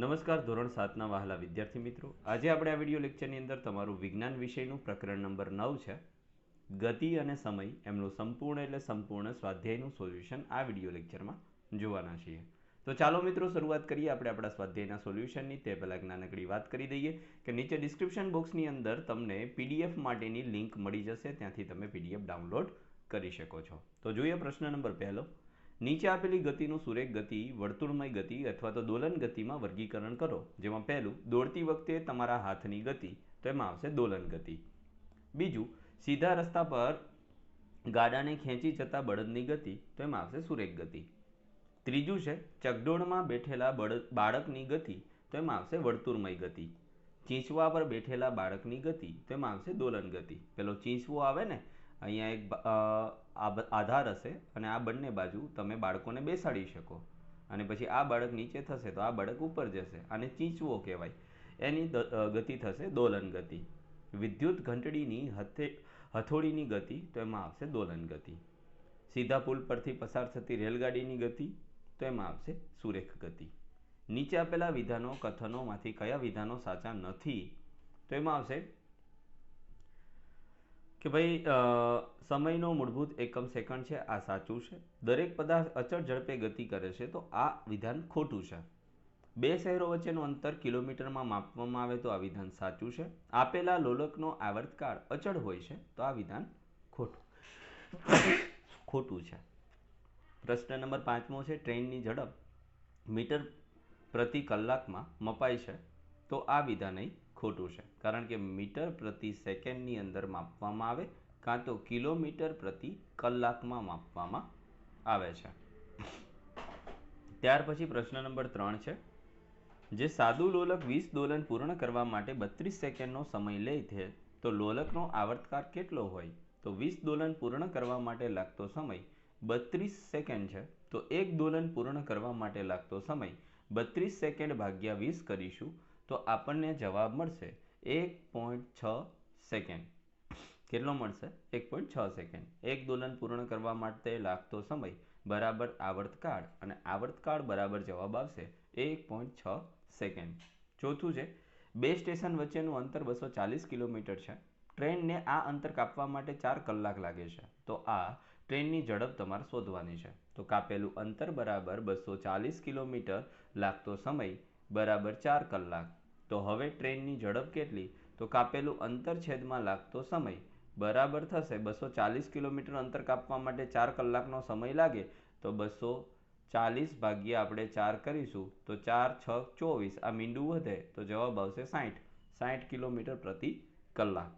નમસ્કાર, ધોરણ સાતના વહાલા વિદ્યાર્થી મિત્રો. આજે આપણે આ વીડિયો લેક્ચરની અંદર તમારું વિજ્ઞાન વિષયનું પ્રકરણ નંબર નવ છે. ગતિ અને સમય એમનું સંપૂર્ણ એટલે સંપૂર્ણ સ્વાધ્યાયનું સોલ્યુશન આ વીડિયો લેક્ચરમાં જોવાના છીએ. તો ચાલો મિત્રો, શરૂઆત કરીએ. આપણે આપણા સ્વાધ્યાયના સોલ્યુશનની. તે પહેલાં નાનકડી વાત કરી દઈએ કે નીચે ડિસ્ક્રિપ્શન બોક્સની અંદર તમને પીડીએફ માટેની લિંક મળી જશે. ત્યાંથી તમે પીડીએફ ડાઉનલોડ કરી શકો છો. તો જોઈએ પ્રશ્ન નંબર પહેલો. નીચે આપેલી ગતિનું સુરેખ ગતિ, વર્તુળમય ગતિ અથવા તો દોલન ગતિમાં વર્ગીકરણ કરો. જેમાં પહેલું, દોડતી વખતે તમારા હાથની ગતિ, તો એમાં આવશે દોલન ગતિ. બીજું, સીધા રસ્તા પર ગાડાને ખેંચી જતા બળદની ગતિ, તો એમાં આવશે સુરેખ ગતિ. ત્રીજું છે, ચકડોળમાં બેઠેલા બળદ બાળકની ગતિ, તો એમાં આવશે વર્તુળમય ગતિ. ચીંચવા પર બેઠેલા બાળકની ગતિ, તો એમાં આવશે દોલન ગતિ. પેલો ચીંચવો આવે ને, અહીંયા એક આધાર હશે અને આ બંને બાજુ તમે બાળકોને બેસાડી શકો. અને પછી આ બાળક નીચે થશે તો આ બાળક ઉપર જશે. અને ચીંચવો કહેવાય. એની ગતિ થશે દોલન ગતિ. વિદ્યુત ઘંટડીની હથે, હથોડીની ગતિ તો એમાં આવશે દોલન ગતિ. સીધા પુલ પરથી પસાર થતી રેલગાડીની ગતિ તો એમાં આવશે સુરેખ ગતિ. નીચે આપેલા વિધાનો, કથનોમાંથી કયા વિધાનો સાચા નથી તો એમાં આવશે કે ભાઈ સમયનો મૂળભૂત એકમ સેકન્ડ છે, આ સાચું છે. દરેક પદાર્થ અચળ ઝડપે ગતિ કરે છે, તો આ વિધાન ખોટું છે. બે શહેરો વચ્ચેનું અંતર કિલોમીટરમાં માપવામાં આવે તો આ વિધાન સાચું છે. આપેલા લોલકનો આવર્તકાળ અચળ હોય છે, તો આ વિધાન ખોટું. ખોટું છે. પ્રશ્ન નંબર પાંચમો છે, ટ્રેનની ઝડપ મીટર પ્રતિ કલાકમાં મપાય છે, તો આ વિધાન અહીં ખોટું છે. કારણ કે મીટર પ્રતિ સેકન્ડની અંદર માપવામાં આવે કાં તો કિલોમીટર પ્રતિ કલાકમાં માપવામાં આવે છે. ત્યાર પછી પ્રશ્ન નંબર ત્રણ છે. જે સાદું લોલક વીસ દોલન પૂર્ણ કરવા માટે બત્રીસ સેકન્ડનો સમય લે છે, તો લોલકનો આવર્તકાર કેટલો હોય? તો વીસ દોલન પૂર્ણ કરવા માટે લાગતો સમય બત્રીસ સેકન્ડ છે. તો એક દોલન પૂર્ણ કરવા માટે લાગતો સમય બત્રીસ સેકન્ડ ભાગ્યા વીસ કરીશું તો આપણને જવાબ મળશે એક પોઈન્ટ છ સેકન્ડ. કેટલો મળશે? એક પોઈન્ટ છ સેકન્ડ. એક દોલન પૂર્ણ કરવા માટે લાગતો સમય બરાબર આવર્તકાળ અને આવર્તકાળ બરાબર જવાબ આવશે એક પોઈન્ટ છ સેકન્ડ. ચોથું છે, બે સ્ટેશન વચ્ચેનું અંતર બસો ચાલીસ કિલોમીટર છે. ટ્રેનને આ અંતર કાપવા માટે ચાર કલાક લાગે છે. તો આ ટ્રેનની ઝડપ તમારે શોધવાની છે. તો કાપેલું અંતર બરાબર બસો ચાલીસ કિલોમીટર લાગતો સમય બરાબર ચાર કલાક. તો હવે ટ્રેનની ઝડપ કેટલી? તો કાપેલું અંતર છેદમાં લાગતો સમય. બરાબર થશે. બસો ચાલીસ કિલોમીટર અંતર કાપવા માટે ચાર કલાકનો સમય લાગે. તો બસો ચાલીસ ભાગ્યા આપણે ચાર કરીશું. તો ચાર, છ, ચોવીસ. આ મીંડું વધે. તો જવાબ આવશે સાઠ સાઠ કિલોમીટર પ્રતિ કલાક.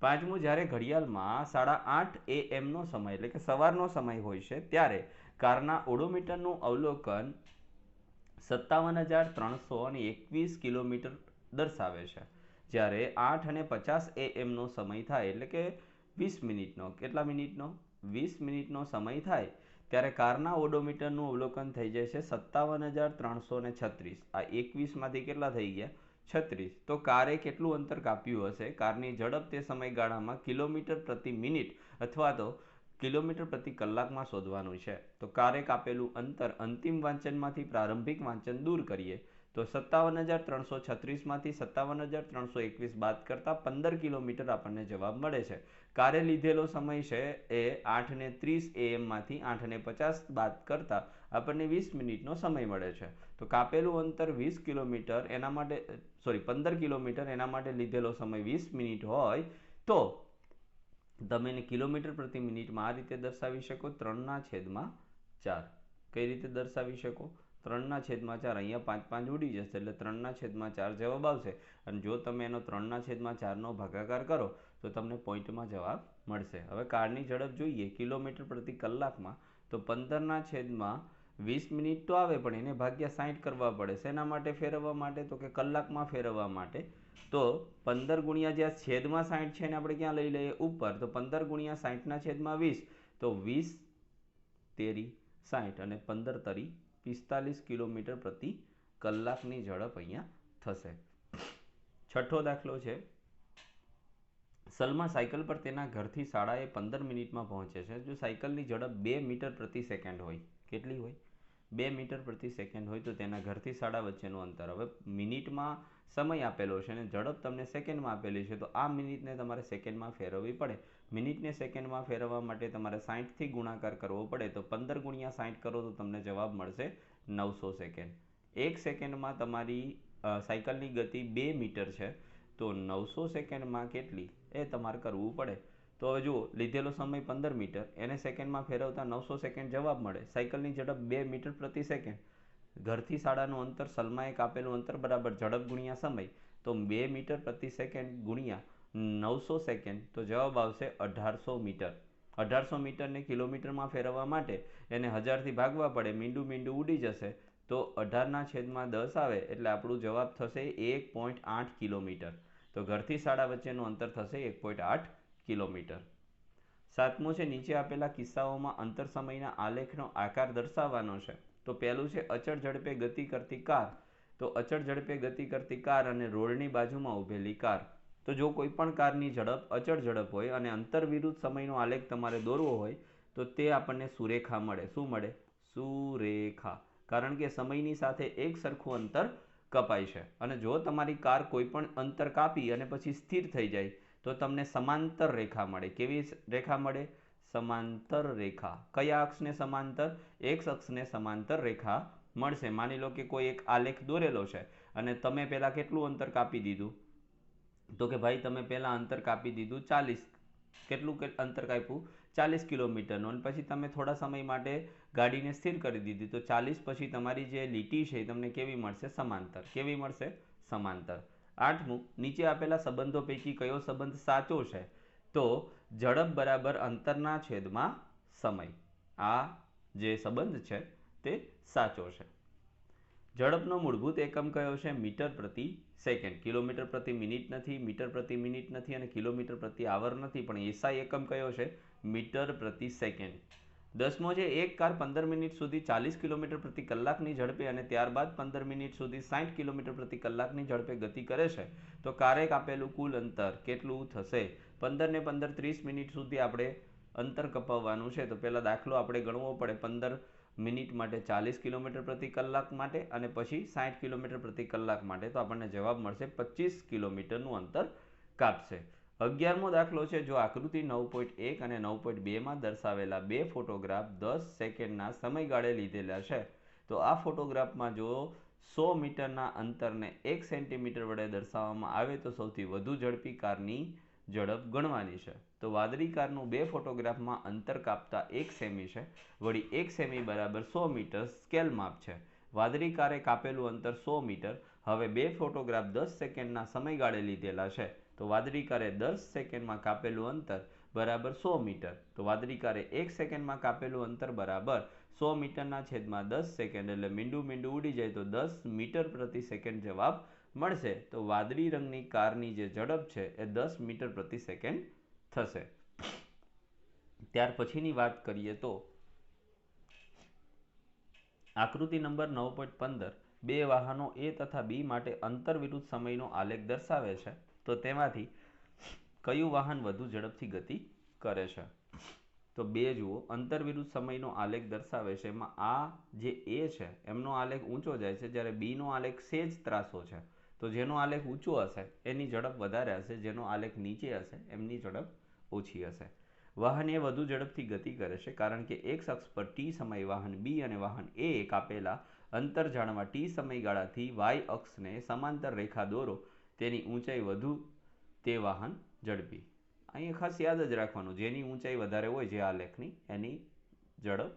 પાંચમું, જ્યારે ઘડિયાળમાં સાડા આઠ એ એમનો સમય, એટલે કે સવારનો સમય હોય છે, ત્યારે કારના ઓડોમીટરનું અવલોકન સત્તાવન હજાર ત્રણસો અને એકવીસ કિલોમીટર દર્શાવે છે. જ્યારે આઠ અને પચાસ એ એમનો સમય થાય એટલે કે વીસ મિનિટનો. કેટલા મિનિટનો? વીસ મિનિટનો સમય થાય ત્યારે કારના ઓડોમીટરનું અવલોકન થઈ જાય છે સત્તાવન હજાર ત્રણસો ને છત્રીસ. આ એકવીસમાંથી કેટલા થઈ ગયા? છત્રીસ. તો કારે કેટલું અંતર કાપ્યું હશે? કારની ઝડપ તે સમયગાળામાં કિલોમીટર પ્રતિ મિનિટ અથવા તો કિલોમીટર પ્રતિ કલાકમાં શોધવાનું છે. તો કારેક આપેલું અંતર અંતિમ વાંચનમાંથી પ્રારંભિક વાંચન દૂર કરીએ, તો સત્તાવન હજાર ત્રણસો છત્રીસમાંથી સત્તાવન હજાર ત્રણસો એકવીસ બાદ કરતાં પંદર કિલોમીટર આપણને જવાબ મળે છે. કારે લીધેલો સમય છે એ આઠ ને ત્રીસ એએમમાંથી આઠ ને પચાસ બાદ કરતાં આપણને વીસ મિનિટનો સમય મળે છે. તો કાપેલું અંતર વીસ કિલોમીટર એના માટે સોરી પંદર કિલોમીટર એના માટે લીધેલો સમય વીસ મિનિટ હોય, તો તમે એને કિલોમીટર પ્રતિ મિનિટમાં આ રીતે દર્શાવી શકો ત્રણના છેદમાં ચાર. કઈ રીતે દર્શાવી શકો? ત્રણના છેદમાં ચાર. અહીંયા પાંચ પાંચ ઉડી જશે એટલે ત્રણના છેદમાં ચાર જવાબ આવશે. અને જો તમે એનો ત્રણના છેદમાં ચારનો ભાગાકાર કરો, તો તમને પોઈન્ટમાં જવાબ મળશે. હવે કારની ઝડપ જોઈએ. કિલોમીટર પ્રતિ કલાકમાં તો પંદરના છેદમાં વીસ મિનિટ તો આવે, પણ એને ભાગ્યા સાઠ કરવા પડે. શેના માટે ફેરવવા માટે? તો કે કલાકમાં ફેરવવા માટે. તો પંદર ગુણ્યા જે છેદમાં સાઠ છે ને આપણે ક્યાં લઈ લઈએ? ઉપર. તો પંદર ગુણ્યા સાઠના છેદમાં વીસ. તો વીસ તેરી સાઠ અને પંદર તરી પિસ્તાલીસ કિલોમીટર પ્રતિ કલાકની ઝડપ અહીંયા થશે. છઠ્ઠો દાખલો છે. સલમા સાયકલ પર તેના ઘરથી શાળાએ પંદર મિનિટમાં પહોંચે છે. જો સાયકલની ઝડપ બે મીટર પ્રતિ સેકન્ડ હોય, કેટલી હોય? બે મીટર પ્રતિ સેકન્ડ હોય તો તેના ઘરથી શાળા વચ્ચેનું અંતર. હવે મિનિટમાં સમય આપેલો છે અને ઝડપ તમને સેકન્ડમાં આપેલી છે, તો આ મિનિટને તમારે સેકન્ડમાં ફેરવવી પડે. મિનિટને સેકન્ડમાં ફેરવવા માટે તમારે સાહીઠથી ગુણાકાર કરવો પડે, તો પંદર ગુણ્યા સાહીઠ કરો તો તમને જવાબ મળશે નવસો સેકન્ડ. એક સેકન્ડમાં તમારી સાયકલની ગતિ બે મીટર છે, તો નવસો સેકન્ડમાં કેટલી? એ તમારે કરવું પડે. તો હવે જુઓ, લીધેલો સમય પંદર મીટર, એને સેકન્ડમાં ફેરવતા નવસો સેકન્ડ જવાબ મળે. સાયકલની ઝડપ બે મીટર પ્રતિ સેકન્ડ. ઘરથી શાળાનું અંતર સલમાએ કાપેલું અંતર બરાબર ઝડપ ગુણ્યા સમય. તો બે મીટર પ્રતિ સેકન્ડ ગુણ્યા નવસો સેકન્ડ, તો જવાબ આવશે અઢારસો મીટર. અઢારસો મીટરને કિલોમીટરમાં ફેરવવા માટે એને હજારથી ભાગવા પડે, મીંડું મીંડું ઉડી જશે. તો અઢારના છેદમાં દસ આવે, એટલે આપણું જવાબ થશે એક પોઈન્ટ આઠ કિલોમીટર. તો ઘરથી શાળા વચ્ચેનું અંતર થશે એક પોઈન્ટ આઠ કિલોમીટર. સાતમો છે, નીચે આપેલા કિસ્સાઓમાં અંતર સમયના આલેખનો આકાર દર્શાવવાનો છે. તો પહેલું છે, અચળ ઝડપે ગતિ કરતી કાર. તો અચળ ઝડપે ગતિ કરતી કાર અને રોડની બાજુમાં ઊભેલી કાર. તો જો કોઈ પણ કારની ઝડપ અચળ ઝડપ હોય અને અંતર વિરુદ્ધ સમયનો આલેખ તમારે દોરવો હોય, તો તે આપણને સુરેખા મળે. શું મળે? સુરેખા. કારણ કે સમયની સાથે એક સરખું અંતર કપાય છે. અને જો તમારી કાર કોઈ પણ અંતર કાપી અને પછી સ્થિર થઈ જાય તો તમને સમાંતર રેખા મળે. કેવી રેખા મળે? સમાંતર રેખા. કયા અક્ષને સમાંતર? એક્સ અક્ષને સમાંતર રેખા મળશે. માની લો કે કોઈ એક આલેખ દોરેલો છે અને તમે પહેલાં કેટલું અંતર કાપી દીધું? તો કે ભાઈ તમે પહેલાં અંતર કાપી દીધું ચાલીસ. કેટલું અંતર કાપ્યું? ચાલીસ કિલોમીટરનું. અને પછી તમે થોડા સમય માટે ગાડીને સ્થિર કરી દીધી. તો ચાલીસ પછી તમારી જે લીટી છે એ તમને કેવી મળશે? સમાંતર. કેવી મળશે? સમાંતર. આઠમું, નીચે આપેલા સંબંધો પૈકી કયો સંબંધ સાચો છે? તો ઝડપ બરાબર અંતરના છેદમાં સમય. આ જે સંબંધ છે તે સાચો છે. ઝડપનો મૂળભૂત એકમ કયો છે? મીટર પ્રતિ સેકન્ડ. કિલોમીટર પ્રતિ મિનિટ નથી, મીટર પ્રતિ મિનિટ નથી અને કિલોમીટર પ્રતિ આવર નથી, પણ એસઆઈ એકમ કયો છે? મીટર પ્રતિ સેકન્ડ. દસમો છે, એક કાર પંદર મિનિટ સુધી ચાલીસ કિલોમીટર પ્રતિ કલાકની ઝડપે અને ત્યારબાદ પંદર મિનિટ સુધી સાઠ કિલોમીટર પ્રતિ કલાકની ઝડપે ગતિ કરે છે. તો કારે કાપેલું કુલ અંતર કેટલું થશે? પંદર ને પંદર ત્રીસ મિનિટ સુધી આપણે અંતર કપાવવાનું છે. તો પહેલાં દાખલો આપણે ગણવો પડે. પંદર મિનિટ માટે ચાલીસ કિલોમીટર પ્રતિ કલાક માટે અને પછી સાઠ કિલોમીટર પ્રતિ કલાક માટે. તો આપણને જવાબ મળશે પચીસ કિલોમીટરનું અંતર કાપશે. અગિયારમો દાખલો છે જો આકૃતિ નવ પોઈન્ટ એક અને નવ પોઈન્ટ બેમાં દર્શાવેલા બે ફોટોગ્રાફ દસ સેકન્ડના સમયગાળે લીધેલા છે, તો આ ફોટોગ્રાફમાં જો સો મીટરના અંતરને એક સેન્ટીમીટર વડે દર્શાવવામાં આવે તો સૌથી વધુ ઝડપી કારની ઝડપ ગણવાની છે. તો વાદળી કારનું બે ફોટોગ્રાફમાં અંતર કાપતા એક સેમી છે, વળી એક સેમી બરાબર સો મીટર સ્કેલ માપ છે. વાદળી કારે કાપેલું અંતર સો મીટર હવે બે ફોટોગ્રાફ દસ સેકન્ડના સમયગાળે લીધેલા છે. તો વાદળી કારે દસ સેકન્ડમાં કાપેલું અંતર બરાબર સો મીટર. તો વાદળી કારે એક સેકન્ડમાં કાપેલું અંતર બરાબર સો મીટરના છેદમાં દસ સેકન્ડ એટલે મીંડું મીંડું ઉડી જાય તો દસ મીટર પ્રતિ સેકન્ડ જવાબ મળશે. તો વાદળી રંગની કારની જે ઝડપ છે એ દસ મીટર પ્રતિ સેકન્ડ થશે. ત્યાર પછીની વાત કરીએ તો આકૃતિ નંબર નવ પોઈન્ટ પંદર બે વાહનો એ તથા બી માટે અંતર વિરુદ્ધ સમયનો આલેખ દર્શાવે છે. તો તેમાંથી કયું વાહન વધુ ઝડપથી ગતિ કરે છે? તો બે જુઓ. અંતર વિરુદ્ધ સમયનો આલેખ દર્શાવે છે. એમાં આ જે એ છે, એમનો આલેખ ઊંચો જાય છે. જ્યારે બીનો આલેખ સેજ ત્રાસો છે. તો જેનો આલેખ ઊંચો હશે, એની ઝડપ વધારે હશે. જેનો આલેખ નીચે હશે, એમની ઝડપ ઓછી હશે. વાહન એ વધુ ઝડપથી ગતિ કરે છે, કારણ કે એક શખ્સ પર ટી સમય વાહન બી અને વાહન એ કાપેલા અંતર જાણવા ટી સમયગાળાથી વાય અક્ષને સમાંતર રેખા દોરો. તેની ઊંચાઈ વધુ તે વાહન ઝડપી. અહીંયા ખાસ યાદ જ રાખવાનું, જેની ઊંચાઈ વધારે હોય જે આલેખની એની ઝડપ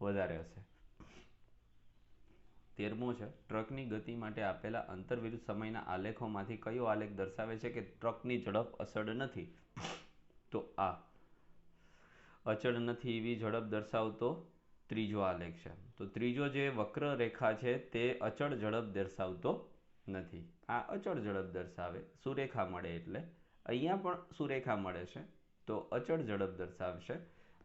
વધારે હશે. તેરમો છે, ટ્રકની ગતિ માટે આપેલા અંતર વિરુદ્ધ સમયના આલેખોમાંથી કયો આલેખ દર્શાવે છે કે ટ્રકની ઝડપ અચળ નથી? તો આ. અચળ નથી એવી ઝડપ દર્શાવતો ત્રીજો આલેખ છે. તો ત્રીજો જે વક્ર રેખા છે તે અચળ ઝડપ દર્શાવતો નથી. આ અચળ ઝડપ દર્શાવે, સુરેખા મળે એટલે. અહીંયા પણ સુરેખા મળે છે, તો અચળ ઝડપ દર્શાવશે.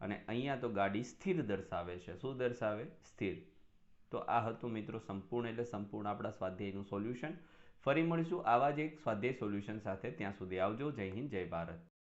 અને અહીંયા તો ગાડી સ્થિર દર્શાવે છે. શું દર્શાવે? સ્થિર. તો આ હતું મિત્રો સંપૂર્ણ એટલે સંપૂર્ણ આપણા સ્વાધ્યાયનું સોલ્યુશન. ફરી મળીશું આવા જ એક સ્વાધ્યાય સોલ્યુશન સાથે. ત્યાં સુધી આવજો. જય હિન્દ, જય ભારત.